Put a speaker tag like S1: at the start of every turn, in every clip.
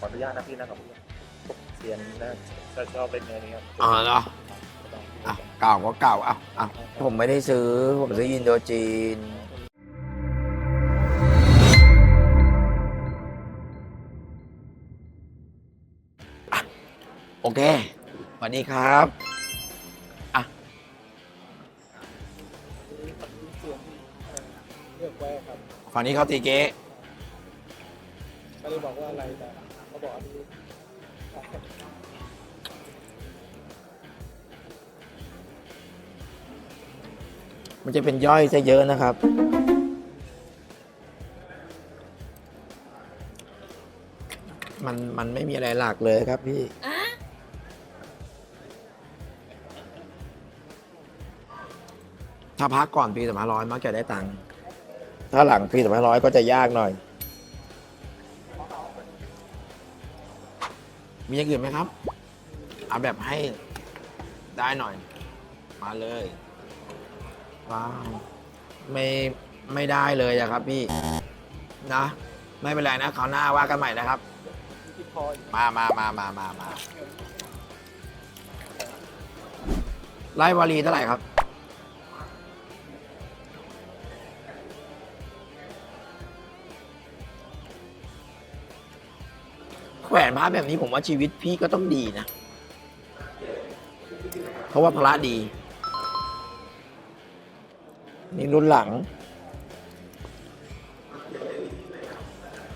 S1: ขออนุญาตนะพี่นะครับผมเซียนนะจะชอบเล่นเนื้อนี้ครับ
S2: อ๋อเหรออะเก่าก็เก่าอะอะผมไม่ได้ซื้อ ผมซื้ออินโดจีนอะโอเคสวัสดีครับอะ
S3: เลือกไว้ครับ
S2: ฝั่งนี้เขาตีเก๊
S3: ไม่ได้บอกว่าอะไรแต่เขา บอกอันนี้
S2: มันจะเป็นย่อยซะเยอะนะครับ มันมันไม่มีอะไรหลักเลยครับพี่ถ้าพักก่อนปีสามร้อยมักจะได้ตังค์ ถ้าหลังปีสามร้อยก็จะยากหน่อย มีอย่างอื่นไหมครับ เอาแบบให้ได้หน่อย มาเลย ว้าว ไม่ไม่ได้เลยอะครับพี่ นะ ไม่เป็นไรนะคราวหน้าว่ากันใหม่นะครับ มามามามามามาไล่วารีเท่าไหร่ครับ แขวนพระแบบนี้ผมว่าชีวิตพี่ก็ต้องดีนะ เพราะว่าพระดี นี่รุ่นหลัง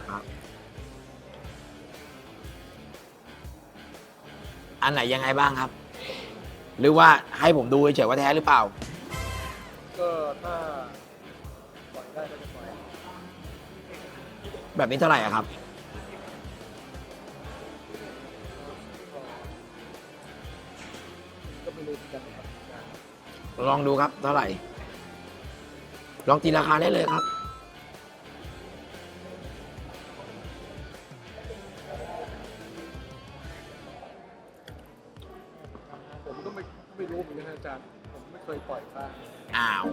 S2: ครับอันไหนยังไงบ้างครับ หรือว่าให้ผมดูเฉยๆว่าแท้หรือเปล่า
S3: ก็ถ้าปล่อยได้ก็จะปล่อย
S2: แบบนี้เท่าไหร่อะครับ ลองดูครับเท่าไหร่ ลองตีราคาได้เลยครับ
S3: ผมก็ไม่ไม่รู้เหมือนกันนะอาจารย์ ผมไม่เคยปล่อยปลา
S2: อ้าว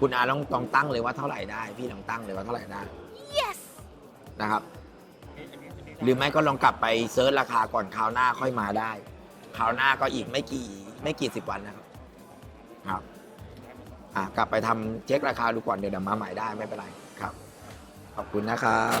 S2: คุณอาลองลองตั้งเลยว่าเท่าไหร่ได้ พี่ลองตั้งเลยว่าเท่าไหร่ได้ yes นะครับ หรือไม่ก็ลองกลับไปเซิร์ชราคาก่อนคราวหน้าค่อยมาได้ คราวหน้าก็อีกไม่กี่ไม่กี่สิบวันนะครับ ครับอะกลับไปทำเช็คราคาดูก่อนเดี๋ยวเดี๋ยวมาใหม่ได้ไม่เป็นไรครับ ขอบคุณนะครับ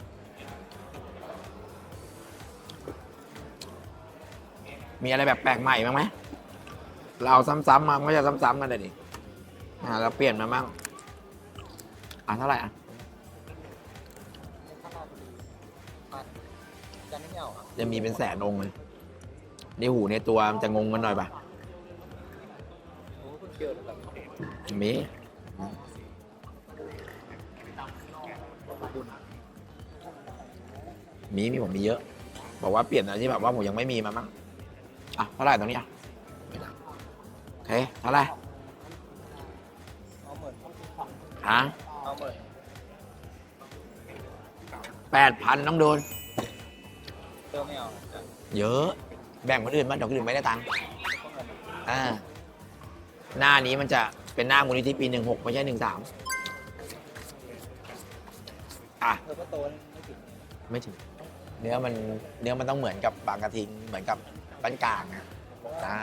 S2: มีอะไรแบบแปลกใหม่บ้างไหมเราซ้ำๆมามันก็จะซ้ำๆกันเลยดิอ่าเราเปลี่ยนมาบ้างอะเท่าไหร่อะ
S3: จะมีเป็
S2: นแสนองค์เลยในหูในตัวมันจะงงกันหน่อยปะ
S3: ผมก็เพิ่งเจอเลยแบบ
S2: มีมีมีผมมีเยอะ บอกว่าเปลี่ยนอะไรที่แบบว่าผมยังไม่มีมามั้ง อะเท่าไหร่ตรงนี้อะโอเคเท่าไหร่
S3: เอาเหมือน
S2: ฮะ
S3: เอาเหมือน
S2: แปดพันต้องโดน
S3: เจอไม่เอาอาจารย์
S2: เยอะ แบ่งคนอื่นบ้างเดี๋ยวคนอื่นไม่ได้ตังค์อ่าหน้านี้มันจะเป็นหน้ามูลนิธิปีหนึ่งหกไม่ใช่หนึ่งสามอะ
S3: เธอก็โตแล้วไม่ถึง
S2: ไม่ถึง เนื้อมันเนื้อมันต้องเหมือนกับบางกระทิงเหมือนกับ บ้านกลางนะอ่า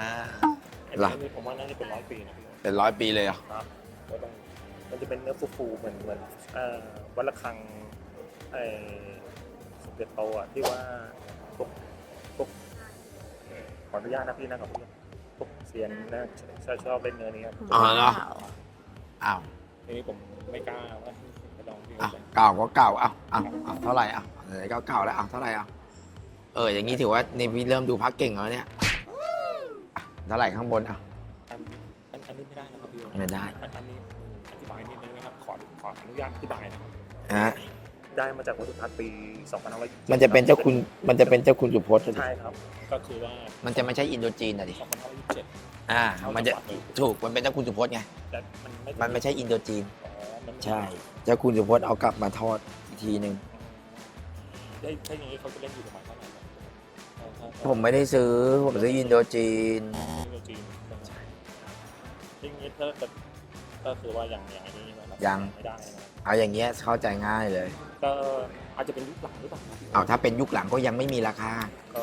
S1: อัน
S2: เหรอ
S1: นี้ผมว่าน่าจะเป็นร้อยปีนะพี่
S2: เป็นร้อยปีเลยเหรอะ
S1: ครับก็ต้องมันจะเป็นเนื้อฟูๆเหมือนเหมือนเอ่อวัดระฆังไอ้เด็จโตอะที่ว่าพวกพวกขออนุญาตนะพี่นะครับพี่พวกเซียนนะชอบชอบเล่นเนื้อนี้ครับ
S2: อ๋อเหรออ้าว
S1: ทีนี้ผมไม่กล้าว่าไม่ลองพี่
S2: อ้าวเก่าก็เก่าอ้าวอ้าวอ้าวเท่าไหร่อ้าวไหนก็เก่าแล้วอ้าวเท่าไหร่อ้าวเออ อย่างนี้ถือว่านี่พี่เริ่มดูพักเก่งแล้วเนี่ยอะเท่าไหร่ข้างบนอ้าว
S1: อันอันอันนี้ไม่ได้นะครับพี่
S2: ไม่ได้
S1: อันอันนี้อธิบายนิดนึงนะครับ ขอขออนุญาตอธิบายนะครับ
S2: ฮะ
S1: ได้มาจากวัตถุพัฒน์ปี2527
S2: มันจะเป็นเจ้าคุณ มันจะเป็นเจ้าคุณสุพจน์
S1: ใช่ครับ ก็คือว่า
S2: มันจะไม่ใช่อินโดจีนนะดิ
S1: 2527
S2: อ่า
S1: เข้า
S2: มันจะ
S1: จังหวัดเลย
S2: ถูก มันเป็นเจ้าคุณสุพจน์ไง
S1: แต่มันไม่
S2: มันไม่ใช่อินโดจีน
S1: อ๋อมันไม่
S2: ใช่ เจ้าคุณสุพจน์เอากลับมาทอดอีกทีหนึ่ง
S1: ได้ถ้าอย่างนี้เขาจะเล่นอยู่ประมาณเท่าไหร่
S2: ผมไม่ได้ซื้อ ผมซื้ออินโดจีน
S1: อินโดจีนใช่ทีนี้ถ้าเกิดก็คือว่าอย่างอย่างนี้นะครับ
S2: ยัง
S1: ไม่ได้นะ
S2: เอาอย่างเงี้ยเข้าใจง่ายเลย
S1: ก็อาจจะเป็นยุคหลังหรือเปล่าครับ
S2: เอาถ้าเป็นยุคหลังก็ยังไม่มีราคา
S1: ก็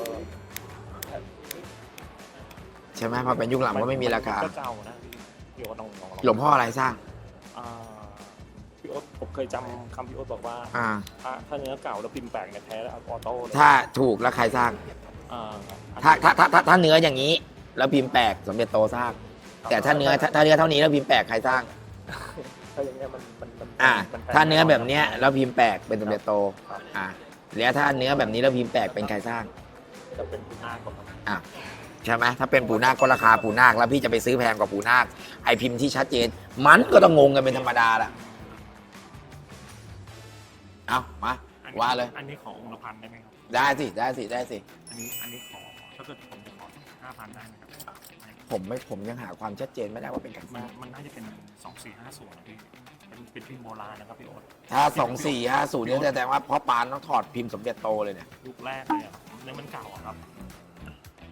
S2: ใช่ไหมพอเป็นยุคหลังก็ไม่มีราคา
S1: ก็เก่านะพี่พี่โอ๊ตลองลอง
S2: หลวงพ่ออะไรสร้าง
S1: อ่าพี่โอ๊ตผมเคยจำคำพี่โอ๊ตบอกว่า
S2: อ่า
S1: ถ้าถ้าเนื้อเก่าแล้วพิมพ์แปลกเนี่ยแท้แล้วออโต้เลย
S2: ถ้าถูกแล้วใครสร้าง
S1: อ่า
S2: ถ้าถ้าถ้าถ้าถ้าเนื้ออย่างนี้ แล้วพิมพ์แปลกสมเด็จโตสร้าง แต่ถ้าเนื้อถ้าถ้าเนื้อเท่านี้แล้วพิมพ์แปลกใครสร้าง
S1: ถ้าอย่างเงี้ยมันมันมัน
S2: อ่า
S1: มันแพง
S2: ถ้าเนื้อแบบเนี้ยแล้วพิมพ์แปลกเป็นสมเด็จโต
S1: ครับ
S2: อ่า แล้วถ้าเนื้อแบบนี้แล้วพิมพ์แปลกเป็นใครสร้าง
S1: จะเป็นคุณอาก่อนครับ
S2: อะใช่ไหมถ้าเป็นปูนาคก็ราคาปูนาคแล้วพี่จะไปซื้อแพงกว่าปูนาคไอพิมพ์ที่ชัดเจน มันก็ต้องงงกันเป็นธรรมดาแหละเอามา
S1: อันนี้
S2: ว่าเลย
S1: อันนี้ขององค์ละพันได้ไหมครับ
S2: ได้สิ ได้สิ ได้สิ
S1: อันนี้อันนี้ขอถ้าเกิดผมจะขอห้าพันได้ไหมครับ
S2: ผมไม่ผมยังหาความชัดเจนไม่ได้ว่าเป็นใครส
S1: มัน
S2: ร้าง
S1: มันน่าจะเป็นสองสี่ห้าศูนย์นะพี่เป็นเป็นพิมพ์โบราณนะครับพี่โอ๊ต
S2: ถ้าสองสี่ห้าศูนย์เนี่ยแสดงว่าพ่อปานต้องถอดพิมพ์สมเด็จโตเลยเนี่ย
S1: ยุคแรกเลยอะเนื้อมันเก่าอะครับ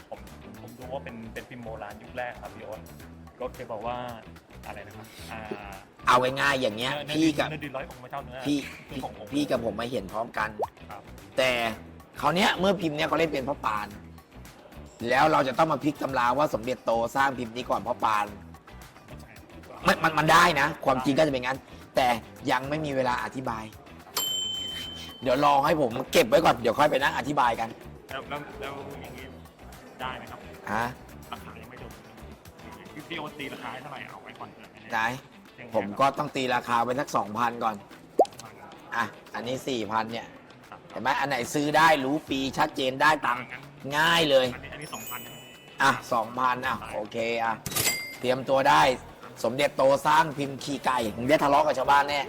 S1: ผมผมดูว่าเป็นเป็นพิมพ์โบราณยุคแรกครับพี่โอ๊ตรถเคยบอกว่า อะไรนะครับอ่า
S2: เอาง่ายๆอย่างเงี้ย
S1: เนื้อ
S2: พี่กับ
S1: เนื้อดินร้อยองค์พระเจ้าเนื้อ
S2: พี่
S1: คือขององค์
S2: พี่กับผมมาเห็นพร้อมกัน
S1: ครับ
S2: แต่เขาวเนี้ยเมื่อพิมพ์เนี้ยเขาเล่นเป็นพ่อปาน แล้วเราจะต้องมาพลิกตำราว่าสมเด็จโตสร้างพิมพ์นี้ก่อนพ่อปานมันมันมันได้นะ ความจริงก็จะเป็นงั้น แต่ยังไม่มีเวลาอธิบาย เดี๋ยวรอให้ผมเก็บไว้ก่อนเดี๋ยวค่อยไปนั่งอธิบายกัน
S1: แล้วแล้วแล้วอย่างนี้ได้ไหมครับ
S2: ฮะ
S1: ราคายังไม่จบพี่พี่โอ๊ตตีราคาให้เท่าไหร่เอาไว้ก่อ นเถอะ
S2: ไหนผมก็ต้องตีราคาไปสักสองพันก่อน อะ อันนี้สี่พันเนี่ยเห็นไหมอันไหนซื้อได้รู้ปีชัดเจนได้ตังค์ง่ายเลย
S1: อันนี้อันนี้สองพันใช่ไหมพี่
S2: อะสองพันอะ โอเคอะ เตรียมตัวได้ สมเด็จโตสร้างพิมพ์ขี่ไก่มึงได้ทะเลาะกับชาวบ้านแน่